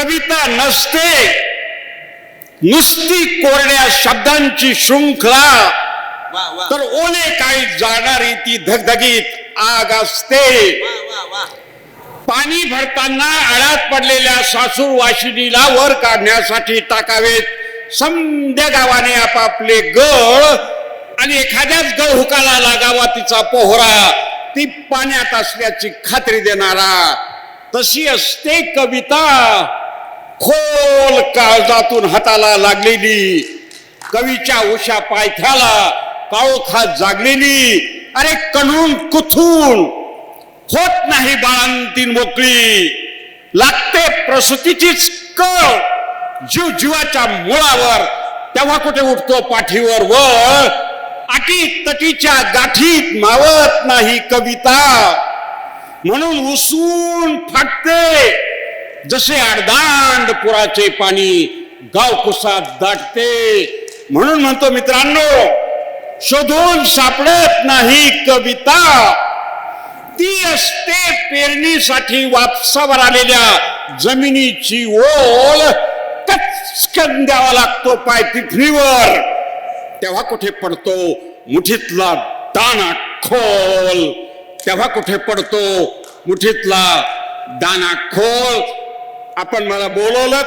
कविता नसते. नुसती कोरड्या शब्दांची शृंखला तर ओले काही जाणारी ती धगधगीत आग असते. पाणी भरताना आळ्यात पडलेल्या सासूर वाशिनीला वर काढण्यासाठी टाकावेत. समद्या गावाने आपापले गळ आणि एखाद्याच गळ हुकाला लागावा तिचा पोहरा. ती पाण्यात असल्याची खात्री देणारा. तशी असते कविता. खोल काळजातून हाताला लागलेली कवीच्या उषा पायथ्याला काळोखात जागलेली अरे कणून कुथून? होत नाही बाळांतीन मोकळी लागते प्रसूतीचीच कळ. जीव जीवाच्या मुळावर तेव्हा कुठे उठतो पाठीवर वर अटी तटीच्या गाठीत मावत नाही कविता. म्हणून उसून फाटते. जसे आडदांड पुराचे पाणी गावकुसात दाटते. म्हणून म्हणतो मित्रांनो शोधून सापडत नाही कविता. ती असते पेरणीसाठी वापसावर आलेल्या जमिनीची ओल कचकन द्यावा लागतो पाय तिथरीवर तेव्हा कुठे पडतो मुठीतला दाना खोल? तेव्हा कुठे पडतो मुठीतला दाना खोल? आपण मला बोलवलं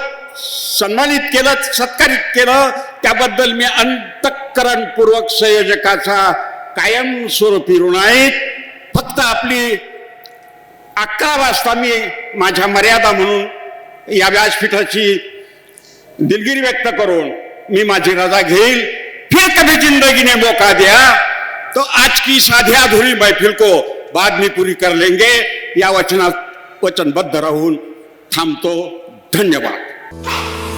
सन्मानित केलं सत्कारित केलं त्याबद्दल मी अंतःकरणपूर्वक संयोजकाचा कायमस्वरूपी ऋण आहेत फक्त आपली अकरा वाजता मी माझ्या मर्यादा म्हणून या व्यासपीठाची दिलगिरी व्यक्त करून मी माझी रजा घेईल. फिर कभी जिंदगी ने मौका दिया तो आज की साधी अधुरी महफिल को बाद में पूरी कर लेंगे. या वचनात वचनबद्ध राहून थांबतो. धन्यवाद.